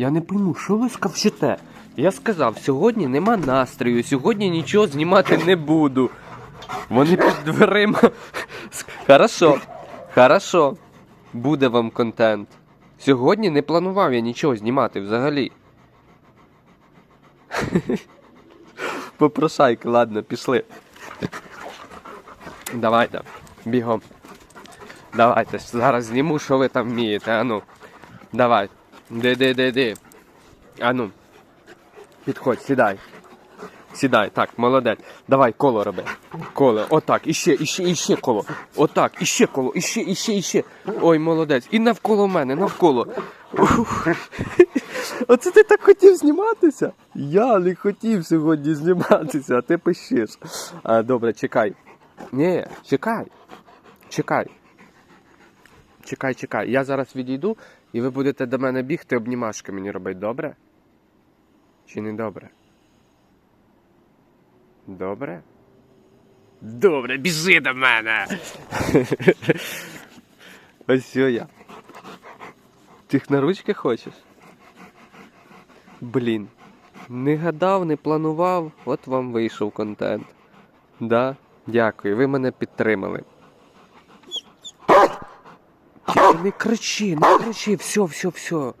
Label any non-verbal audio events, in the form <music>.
Я не пойму, що ви скавчите? Я сказав, сьогодні нема настрою, сьогодні нічого знімати не буду. Вони під дверима. Хорошо, хорошо. Буде вам контент. Сьогодні не планував я нічого знімати взагалі. Попрошайки, ладно, пішли. Давайте, бігом. Давайте, зараз зніму, що ви там вмієте, ану. Давай. Де, де, де, де. Ану. Підходь, сідай. Сідай, так, молодець. Давай коло роби. Коло. Отак, іще, іще, іще коло. Отак, іще коло, іще, іще, іще. Ой, молодець. І навколо мене, навколо. Оце ти так хотів зніматися? Я не хотів сьогодні зніматися, а ти пишеш. А, добре, чекай. Ні, чекай. Чекай. Чекай, чекай. Я зараз відійду, і ви будете до мене бігти, обнімашки мені робити, добре? Чи не добре? Добре? Добре, біжи до мене. <laughs> Ось я. Ти їх на ручки хочеш? Блін. Не гадав, не планував, от вам вийшов контент. Да, дякую, ви мене підтримали. Не кричи, не кричи, все, все, все.